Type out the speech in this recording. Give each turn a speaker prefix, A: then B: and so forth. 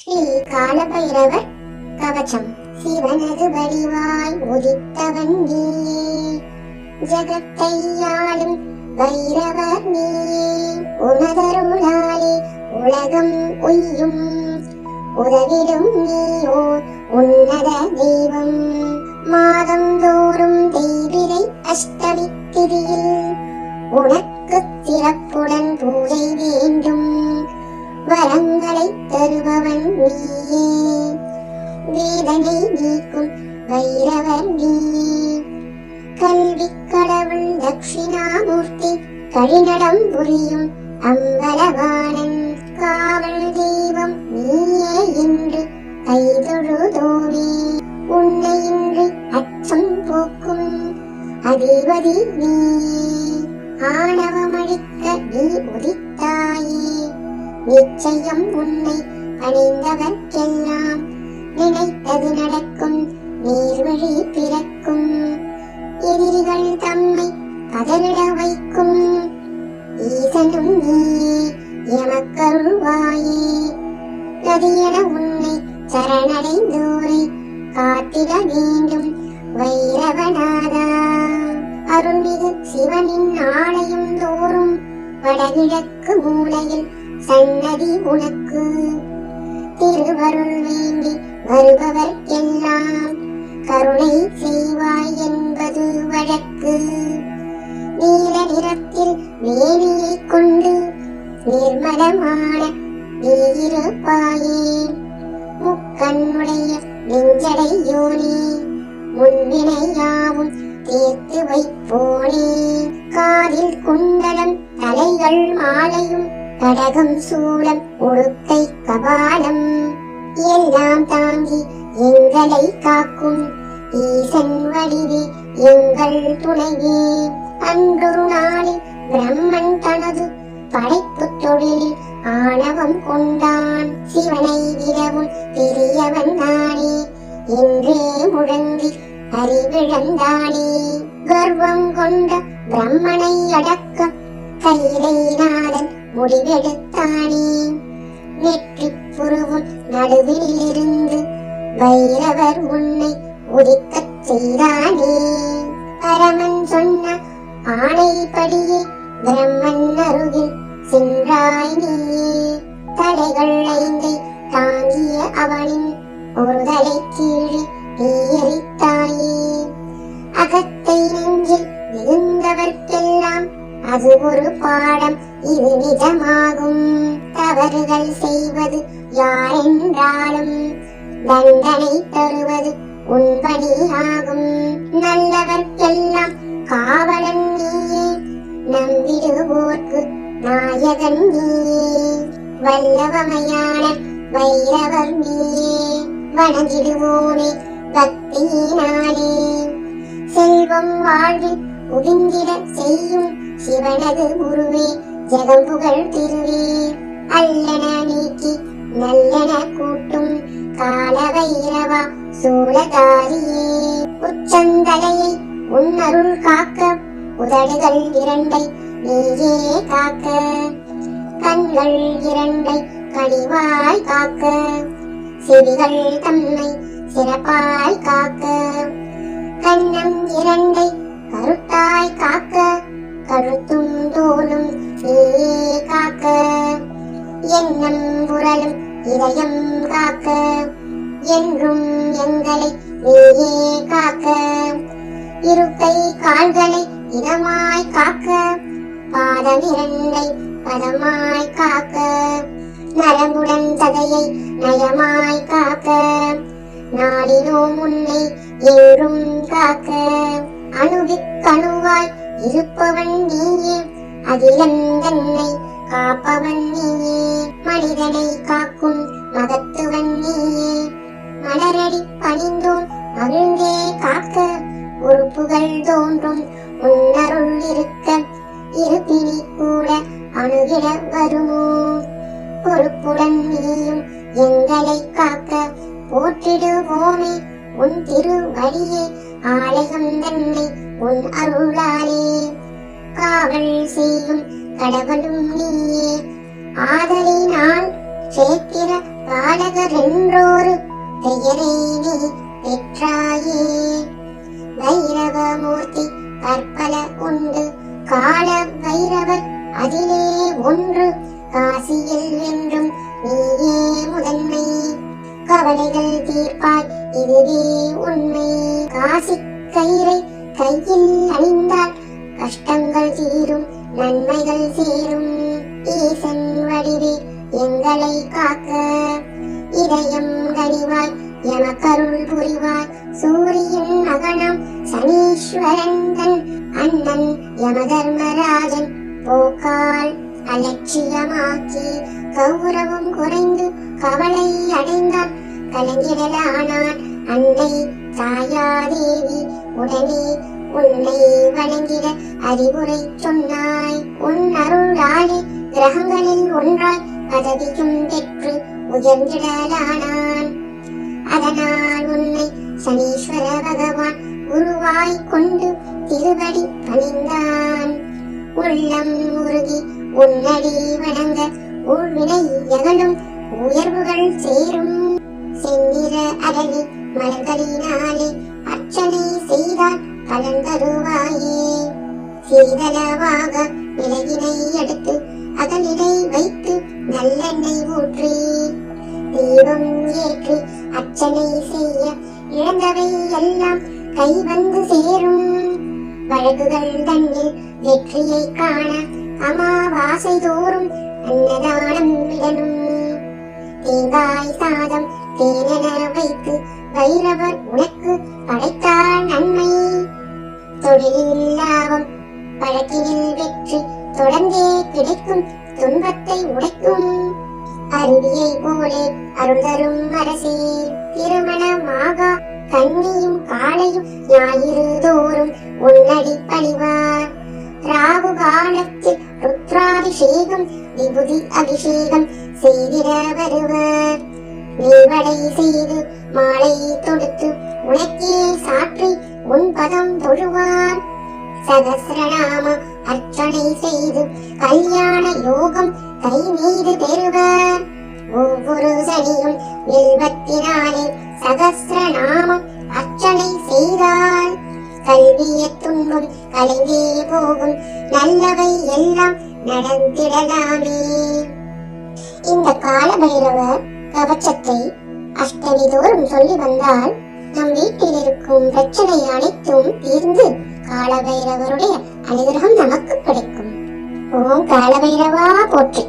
A: ஸ்ரீ காலபைரவர் கவச்சம் சிவனது வடிவாய் உதித்தவன் நீயே. ஜகத்தையாளும் வைரவர் நீயே. உனதருளாலே உலகம் உய்யும். உதவிடும் நீயோ உன்னத தெய்வம். மாதம் தோறும் தேய்பிரை அஷ்டமி திதியில் உனக்கு சிறப்புடன் பூஜை வேண்டும். வரங்களை தருபவன் நீயே. வேதனை நீக்கும் வைரவர் நீயே கல்வி கடவுள் தட்சிணாமூர்த்தி கழிநடம் புரியும் அம்பலவாணன். காவல் தெய்வம் நீயே என்று கைதொழுதோவே உன்னை இன்று அச்சம் போக்கும் அதிபதி நீயே. ஆணவமழிக்க நீ உதி நிச்சயம் உன்னை அணிந்தவர்க்கெல்லாம் நினைத்தது நடக்கும் நீர்வழி பிறக்கும். எதிரிகள் தம்மை பதறிட வைக்கும். ஈசனும் நீயே எமக்கருள்வாயே நதியென உன்னை சரணடைந்தோரை காத்திட வேண்டும் வைரவநாதா. அருள்மிகு சிவனின் ஆலயம் தோறும் வடகிழக்கு மூலையில் சன்னதி உனக்கு. திருவருள் வேண்டி வருபவர் எல்லாம் கருணை செய்வாய் என்பது வழக்கு. நீல நிறத்தில் வேணியைக் கொண்டு நிர்மலமான நீயிருப்பாயே முக்கண்ணுடைய நெஞ்சடை யோனி முன்வினை தீர்த்து வைப்போனே. காதில் குண்டலம் தலைகள் மாலையும் கடகம் சூலம் உடுக்கை கபாலம் எல்லாம் தாங்கி எங்களை காக்கும் ஈசன் வடிவே எங்கள் துணைவே அன்றொரு நாளில் பிரம்மன் தனது படைப்பு தொழிலில் ஆணவம் கொண்டான். சிவனை விடவும் பெரியவன் நானே என்றே முழங்கி அறிவிழந்தானே. கர்வம் கொண்ட பிரம்மனை அடக்க கையிலை கைலைநாதன் முடிவெடுத்தானே வெற்றி புருவும் நடுவில் இருந்து வைரவர் உன்னை உதிக்கச் செய்தானே? பரமன் சொன்ன ஆணைப்படியே பிரம்மன் அருகில் சென்றாய் நீயே தடைகள் ஐந்தை தாங்கிய அவனின் ஒருதலை கீழே நீயரித்தாயே அகத்தை நெஞ்சில் மிகுந்தவர்க்கெல்லாம் அது ஒரு பாடம் இது நிஜமாகும். தவறுகள் செய்வது யாரென்றாலும் தண்டனை தருவது உன்பணியாகும் நல்லவர்க்கெல்லாம் காவலன் நீயே நம்பிடுவோர்க்கு நாயகன் நீயே. வல்லவமையான வைரவர் நீயே வணங்கிடுவோமே பக்தியினாலே. செல்வம் வாழ்வில் உதிந்திட செய்யும் சிவனது உருவே ஜெகம் புகழ் திருவே. அல்லன நீக்கி நல்லன கூட்டும் காலவைரவா சூலதாரியே உச்சந்தலையை உன்னருள் காக்க உதடுகள் இரண்டை நீயே காக்க. கண்கள் இரண்டை கழிவாய் காக்க. செவிகள் தம்மை சிறப்பாய் காக்க. கண்ணம் இரண்டை கருத்தாய் காக்க. கழுத்தும் தோலும் நீயே காக்க. எண்ணம் உரலும் இதயம் காக்க. என்றும் எங்களை நீயே காக்க. இருக்கை கால்களை இதமாய் காக்க. பாதம் இரண்டை பதமாய் காக்க. நரம்புடன் சதையை நயமாய் காக்க. நாடினோம் உன்னை என்றும் காக்க. அணுவிக்கணுவாய் இருப்பவன் நீயே அகிலம் தன்னை காப்பவன் நீயே. மனிதனை காக்கும் மகத்துவன் நீயே. மலரடி பணிந்தோம் மகிழ்ந்தே காக்க உறுப்புகள் தோன்றும் உன்னருள் இருக்க இருப்பினி கூட அணுகிட வருமோ? பொறுப்புடன் நீயும் எங்களை காக்க போற்றிடுவோமே உன் திருவழியே ஆலயம் தன்னை உன் அருளாலே காவல் செய்யும் கடவுளும் நீயே. ஆதலை நான் சேத்திர பாலகர் என்றோரு பெயரை நீ பெற்றாயே. வைரவமூர்த்தி பற்பல உண்டு கால வைரவர் அதிலே ஒன்று. காசியில் என்றும் நீயே முதன்மை. கவலைகள் தீர்ப்பாய் இதுவே உண்மை. காசி கயிறை கையில் அணிந்தால் கஷ்டங்கள் தீரும் நன்மைகள் சேரும். ஈசன் வடிவே எங்களை காக்க. இதயம் கனிவாய் எமக்கருள் புரிவாய். சூரியன் மகனம் சனீஸ்வரன் தன் அண்ணன் யமதர்மராஜன் போக்கால் அலட்சியமாக்கி கௌரவம் குறைந்து கவலை அடைந்தான். கலங்கிடலானான் அன்னை தாயாதேவி. உடனே உன்னை வணங்கிட அறிவுரை சொன்னாய். உன் அருளாலே கிரகங்களில் ஒன்றாய் பதவியும் பெற்று உயர்ந்திடலானான். அதனால் உன்னை சனீஸ்வர பகவான் குருவாய் கொண்டு திருவடி பணிந்தான் உள்ளம் உருகி உன்னடி வணங்க உள்வினை எகலும் உயர்வுகள் சேரும். செந்நிற அரணி மலர்களினாலே அர்ச்சனை செய்தால் பலன் தருவாயே சீதளவாக விலகினை எடுத்து அகலிடை வைத்து நல்லெண்ணெய் ஊற்றி தீபம் ஏற்றி அர்ச்சனை செய்ய இழந்தவை எல்லாம் கை வந்து சேரும். வழக்குகள் தன்னில் வெற்றியை காண அமாவாசை தோறும் அன்னதானம் இடனும். தேங்காய் சாதம் தேனென வைத்து வைரவர் உனக்கு படைத்தால் நன்மை. தொழிலில் லாபம் பழக்கினில் வெற்றி தொடர்ந்தே கிடைக்கும் துன்பத்தை உடைக்கும். அருவியை போலே அருந்தரும் அரசே திருமணமாக கண்ணியும் காலையும் ஞாயிறு தோறும் உன்னடி பணிவார். ராகு காலத்தில் ருத்ராபிஷேகம் விபூதி அபிஷேகம் செய்திட வருவர். நீவடை செய்து மாலை தொடுத்து உனக்கே சாற்றி உன் பதம் தொழுவார். சகசிரநாம அர்ச்சனை செய்து கல்யாண யோகம் கை மீது பெறுவர் ஒவ்வொரு சனியும் வில்வத்தினாலே சகசிரநாமம் அர்ச்சனை செய்தால் கல்விய துன்பம் கலைந்தே போகும். நல்லவை எல்லாம் நடந்திடலாமே. இந்த கால பைரவர் கவச்சத்தை அஷ்டமி தோறும் சொல்லி வந்தால் நம் வீட்டில் இருக்கும் பிரச்சனை அனைத்தும் தீர்ந்து காலபைரவருடைய அனுகிரகம் நமக்கு கிடைக்கும். ஓம் காலபைரவா போற்றி.